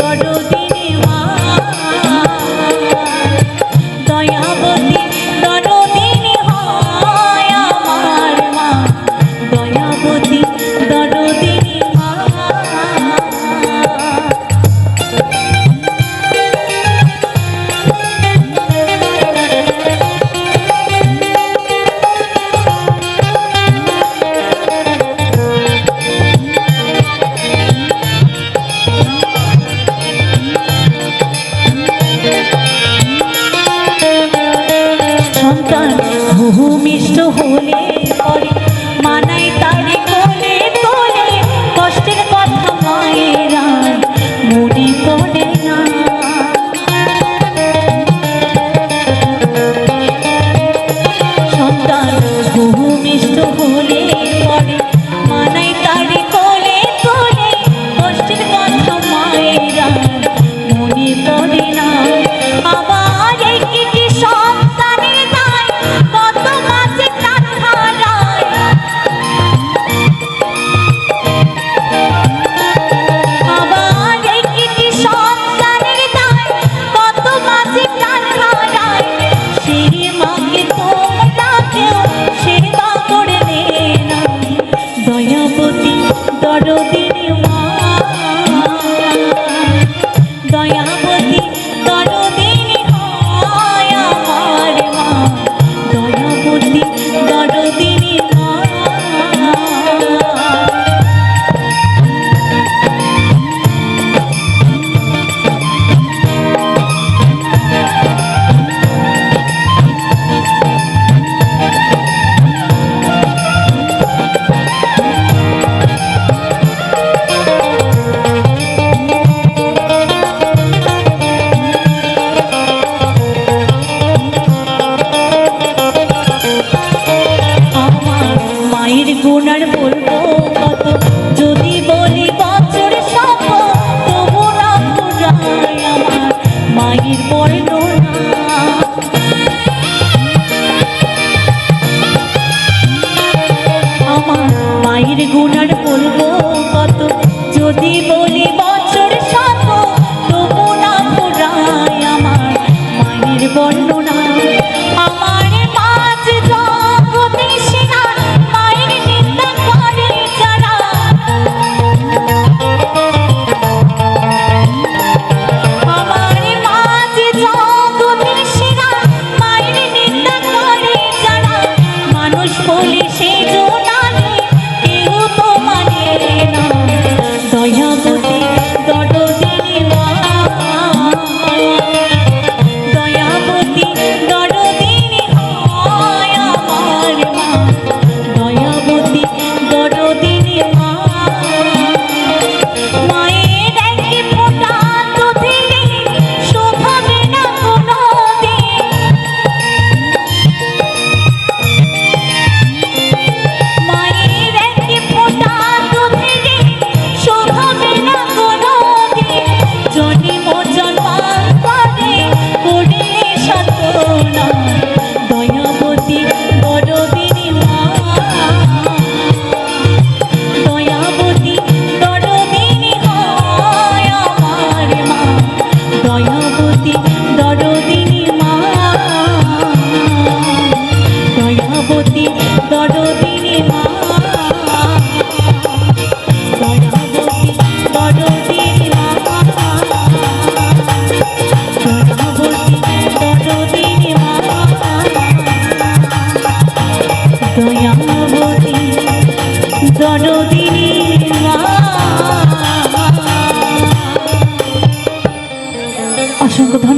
বড় দয়া সোনার বলব কত? যদি বলি বছর সব তবু আমার মায়ের বর্ণনা। আমার মায়ের গুণার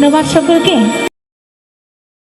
ধন্যবাদ সকলকে।